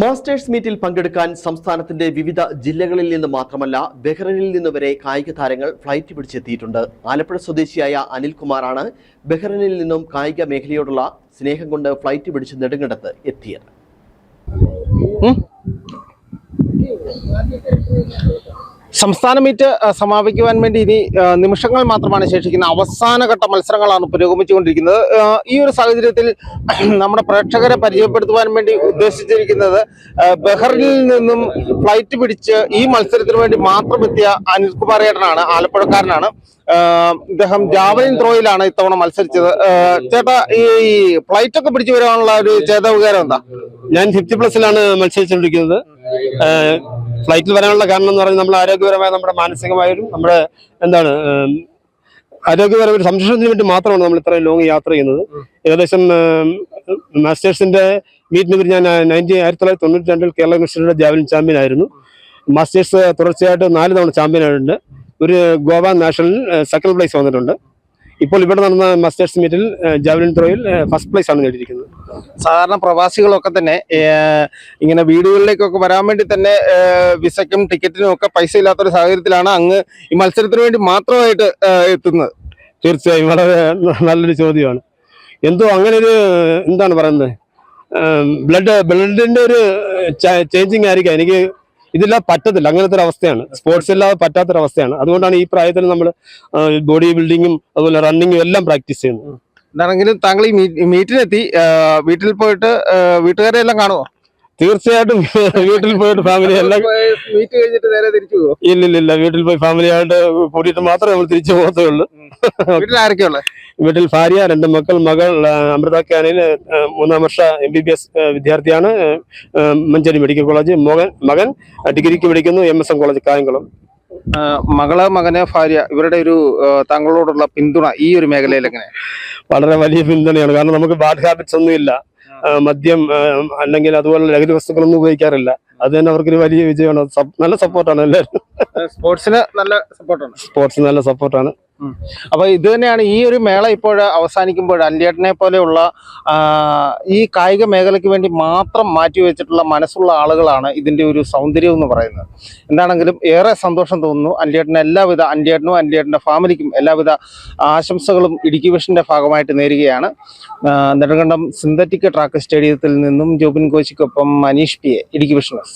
Masters മീറ്റിൽ പങ്കെടുക്കാൻ സംസ്ഥാനത്തിന്റെ വിവിധ ജില്ലകളിൽ നിന്ന് മാത്രമല്ല ബഹ്റൈനിൽ നിന്ന് വരെ കായിക താരങ്ങൾ ഫ്ലൈറ്റ് പിടിച്ചെത്തിയിട്ടുണ്ട്. ആലപ്പുഴ സ്വദേശിയായ അനിൽകുമാറാണ് ബഹ്റൈനിൽ നിന്നും കായിക മേഖലയോടുള്ള സ്നേഹം കൊണ്ട് ഫ്ലൈറ്റ് പിടിച്ച് നെടുങ്കണ്ടത്ത് എത്തിയത്. സംസ്ഥാന മീറ്റ് സമാപിക്കുവാൻ വേണ്ടി ഇനി നിമിഷങ്ങൾ മാത്രമാണ് ശേഷിക്കുന്ന അവസാനഘട്ട മത്സരങ്ങളാണ് പുരോഗമിച്ചുകൊണ്ടിരിക്കുന്നത്. ഈ ഒരു സാഹചര്യത്തിൽ നമ്മുടെ പ്രേക്ഷകരെ പരിചയപ്പെടുത്തുവാൻ വേണ്ടി ഉദ്ദേശിച്ചിരിക്കുന്നത് ആ, നിന്നും ഫ്ലൈറ്റ് പിടിച്ച് ഈ മത്സരത്തിന് വേണ്ടി മാത്രം എത്തിയ അനിൽകുമാർ ഏട്ടനാണ് ആലപ്പുഴക്കാരനാണ്. ഇദ്ദേഹം ജാവലിൻ ത്രോയിലാണ് ഇത്തവണ മത്സരിച്ചത്. ചേട്ടാ ഈ ഫ്ലൈറ്റ് ഒക്കെ പിടിച്ചു വരാനുള്ള ഒരു ചേതവുകാരം എന്താ? ഞാൻ ഫിഫ്റ്റി പ്ലസിലാണ് മത്സരിച്ചുകൊണ്ടിരിക്കുന്നത്. ഫ്ലൈറ്റിൽ വരാനുള്ള കാരണം എന്ന് പറഞ്ഞാൽ നമ്മൾ ആരോഗ്യപരമായ നമ്മുടെ മാനസികമായും നമ്മുടെ എന്താണ് ആരോഗ്യപരമായ ഒരു സംരക്ഷണത്തിന് വേണ്ടി മാത്രമാണ് നമ്മൾ ഇത്രയും ലോങ് യാത്ര ചെയ്യുന്നത്. ഏകദേശം മാസ്റ്റേഴ്സിന്റെ മീറ്റിന് ഞാൻ നയന്റി ആയിരത്തി തൊള്ളായിരത്തി തൊണ്ണൂറ്റി രണ്ടിൽ കേരള യൂണിവേഴ്സിറ്റിയുടെ ജാവലിൻ ചാമ്പ്യൻ ആയിരുന്നു. മാസ്റ്റേഴ്സ് തുടർച്ചയായിട്ട് നാല് തവണ ചാമ്പ്യൻ ആയിട്ടുണ്ട്. ഒരു ഗോവ നാഷണൽ സെക്കൻഡ് പ്ലേസ് വന്നിട്ടുണ്ട്. ഇപ്പോൾ ഇവിടെ നടന്ന മാസ്റ്റേഴ്സ് മീറ്റിൽ ജാവലിൻ ത്രോയിൽ ഫസ്റ്റ് പ്ലേസ് ആണ് നേടിയിരിക്കുന്നത്. സാധാരണ പ്രവാസികളൊക്കെ തന്നെ ഇങ്ങനെ വീടുകളിലേക്കൊക്കെ വരാൻ വേണ്ടി തന്നെ വിസയ്ക്കും ടിക്കറ്റിനും ഒക്കെ പൈസ ഇല്ലാത്തൊരു സാഹചര്യത്തിലാണ് അങ്ങ് ഈ മത്സരത്തിന് വേണ്ടി മാത്രമായിട്ട് എത്തുന്നത്. തീർച്ചയായും വളരെ നല്ലൊരു ചോദ്യമാണ്. എന്തോ അങ്ങനെ ഒരു എന്താണ് പറയുന്നത്? ബ്ലഡ് ബ്ലഡിന്റെ ഒരു ചേഞ്ചിങ് ആയിരിക്കാം. എനിക്ക് ഇതില്ലാതെ പറ്റത്തില്ല. അങ്ങനത്തെ ഒരു അവസ്ഥയാണ്. സ്പോർട്സ് ഇല്ലാതെ പറ്റാത്തൊരു അവസ്ഥയാണ്. അതുകൊണ്ടാണ് ഈ പ്രായത്തിൽ നമ്മൾ ബോഡി ബിൽഡിങ്ങും അതുപോലെ റണ്ണിങ്ങും എല്ലാം പ്രാക്ടീസ് ചെയ്യുന്നത്. എന്താണെങ്കിലും താങ്കൾ ഈ മീറ്റിനെത്തി വീട്ടിൽ പോയിട്ട് വീട്ടുകാരെ എല്ലാം കാണുമോ തീർച്ചയായിട്ടും വീട്ടിൽ പോയിട്ട് ഫാമിലി എല്ലാം മീറ്റ് കഴിഞ്ഞിട്ട് നേരെ തിരിച്ചു പോകും വീട്ടിൽ പോയി ഫാമിലി ആയിട്ട് കൂടിയിട്ട് മാത്രമേ നമ്മൾ തിരിച്ചു പോകത്തുള്ളൂ. വീട്ടിൽ ആരൊക്കെയുള്ളത് വീട്ടിൽ ഭാര്യ രണ്ട് മക്കൾ മകൾ അമൃത കാനിൽ മൂന്നാം വർഷ എം ബി ബി എസ് വിദ്യാർത്ഥിയാണ്. മഞ്ചേരി മെഡിക്കൽ കോളേജ് മകൻ മകൻ ഡിഗ്രിക്ക് പഠിക്കുന്നു M S M college Kayamkulam. മകൾ മകന് ഭാര്യ ഇവരുടെ ഒരു താങ്കളോടുള്ള പിന്തുണ ഈ ഒരു മേഖലയിൽ എങ്ങനെ? വളരെ വലിയ പിന്തുണയാണ്. കാരണം നമുക്ക് ബാഡ് ഹാബിറ്റ്സ് ഒന്നുമില്ല ഇല്ല. മദ്യം അല്ലെങ്കിൽ അതുപോലെ ലഹരി വസ്തുക്കളൊന്നും ഉപയോഗിക്കാറില്ല. അത് തന്നെ അവർക്കൊരു വലിയ വിജയമാണ്. നല്ല സപ്പോർട്ടാണ് എല്ലാവരും. സ്പോർട്സിന് നല്ല സപ്പോർട്ടാണ് സ്പോർട്സിന് നല്ല സപ്പോർട്ടാണ് അപ്പൊ ഇത് തന്നെയാണ് ഈ ഒരു മേള ഇപ്പോൾ അവസാനിക്കുമ്പോൾ അല്ലിയേട്ടനെ പോലെയുള്ള ഈ കായിക മേഖലയ്ക്ക് വേണ്ടി മാത്രം മാറ്റി വെച്ചിട്ടുള്ള മനസ്സുള്ള ആളുകളാണ് ഇതിന്റെ ഒരു സൗന്ദര്യം എന്ന് പറയുന്നത്. എന്താണെങ്കിലും ഏറെ സന്തോഷം തോന്നുന്നു. അല്ലിയേട്ടന് എല്ലാവിധ അല്ലിയേട്ടനും അല്ലിയേട്ടന്റെ ഫാമിലിക്കും എല്ലാവിധ ആശംസകളും ഇടുക്കി വിഷന്റെ ഭാഗമായിട്ട് നേരുകയാണ്. നെടുങ്കണ്ടം സിന്തറ്റിക് ട്രാക്ക് സ്റ്റേഡിയത്തിൽ നിന്നും ജോബിൻ കോശിക്കൊപ്പം മനീഷ് പി ഇടുക്കി വിഷനസ്